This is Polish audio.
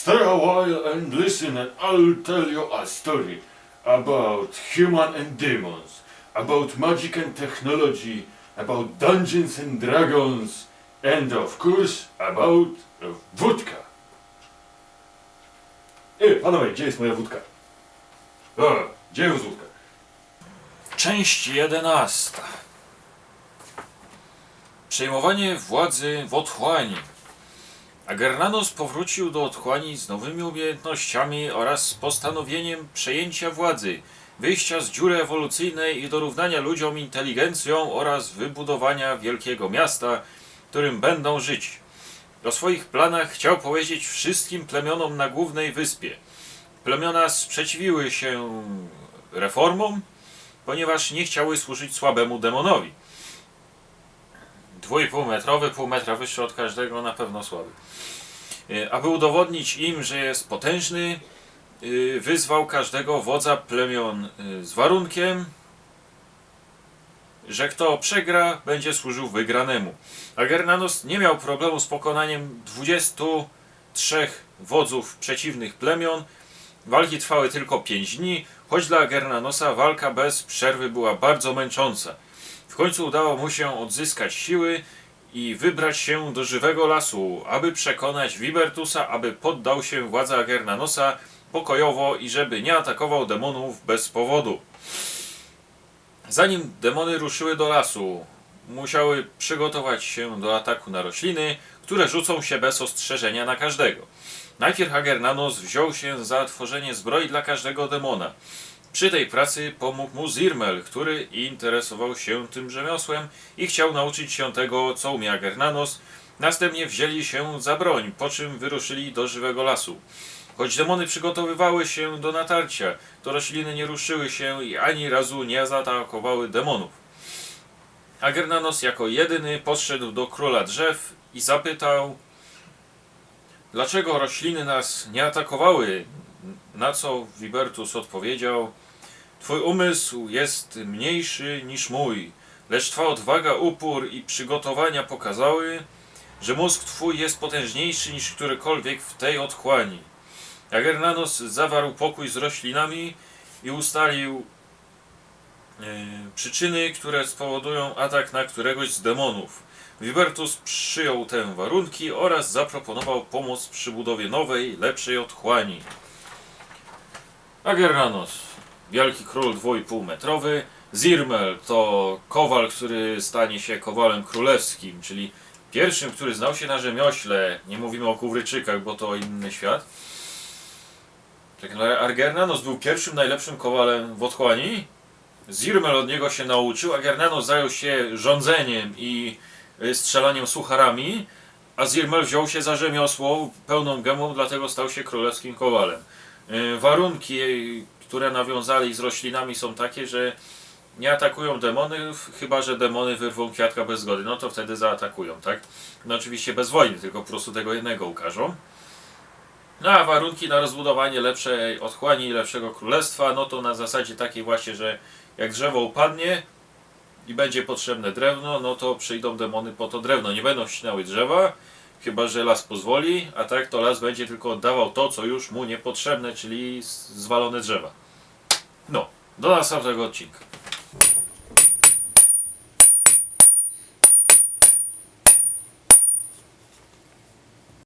Stay a while and listen, and I'll tell you a story about human and demons, about magic and technology, about dungeons and dragons, and of course about wódka. Ej, panowie, gdzie jest moja wódka? O, gdzie jest wódka? Część jedenasta. Przejmowanie władzy w otchłani. Agernanos powrócił do otchłani z nowymi umiejętnościami oraz z postanowieniem przejęcia władzy, wyjścia z dziury ewolucyjnej i dorównania ludziom inteligencją oraz wybudowania wielkiego miasta, którym będą żyć. O swoich planach chciał powiedzieć wszystkim plemionom na głównej wyspie. Plemiona sprzeciwiły się reformom, ponieważ nie chciały służyć słabemu demonowi. Dwójpół metrowy, pół metra wyższy od każdego, na pewno słaby. E, Aby udowodnić im, że jest potężny, e, wyzwał każdego wodza plemion e, z warunkiem, że kto przegra, będzie służył wygranemu. Agernanos nie miał problemu z pokonaniem 23 wodzów przeciwnych plemion. Walki trwały tylko 5 dni, choć dla Agernanosa walka bez przerwy była bardzo męcząca. Końcu udało mu się odzyskać siły i wybrać się do żywego lasu, aby przekonać Wibertusa, aby poddał się władzy Agernanosa pokojowo i żeby nie atakował demonów bez powodu. Zanim demony ruszyły do lasu, musiały przygotować się do ataku na rośliny, które rzucą się bez ostrzeżenia na każdego. Najpierw Agernanos wziął się za tworzenie zbroi dla każdego demona. Przy tej pracy pomógł mu Zirmel, który interesował się tym rzemiosłem i chciał nauczyć się tego, co umie Agernanos. Następnie wzięli się za broń, po czym wyruszyli do żywego lasu. Choć demony przygotowywały się do natarcia, to rośliny nie ruszyły się i ani razu nie zaatakowały demonów. Agernanos jako jedyny podszedł do króla drzew i zapytał, dlaczego rośliny nas nie atakowały, na co Wibertus odpowiedział, Twój umysł jest mniejszy niż mój, lecz Twa odwaga, upór i przygotowania pokazały, że mózg Twój jest potężniejszy niż którykolwiek w tej otchłani. Agernanos zawarł pokój z roślinami i ustalił e, przyczyny, które spowodują atak na któregoś z demonów. Wibertus przyjął te warunki oraz zaproponował pomoc przy budowie nowej, lepszej otchłani. Agernanos, wielki król 2,5 metrowy. Zirmel to kowal, który stanie się kowalem królewskim, czyli pierwszym, który znał się na rzemiośle. Nie mówimy o Kuwryczykach, bo to inny świat. Tak, ale Agernanos był pierwszym najlepszym kowalem w otchłani. Zirmel od niego się nauczył, Agernanos zajął się rządzeniem i y, strzelaniem sucharami, a Zirmel wziął się za rzemiosło pełną gębą, dlatego stał się królewskim kowalem. Y, Warunki, y, które nawiązali z roślinami są takie, że nie atakują demonów, chyba że demony wyrwą kwiatka bez zgody, no to wtedy zaatakują, tak? No oczywiście bez wojny, tylko po prostu tego jednego ukażą. No a warunki na rozbudowanie lepszej otchłani i lepszego królestwa, no to na zasadzie takiej właśnie, że jak drzewo upadnie i będzie potrzebne drewno, no to przyjdą demony po to drewno. Nie będą ścinały drzewa, chyba że las pozwoli, a tak to las będzie tylko oddawał to, co już mu niepotrzebne, czyli zwalone drzewa. No, do następnego odcinka.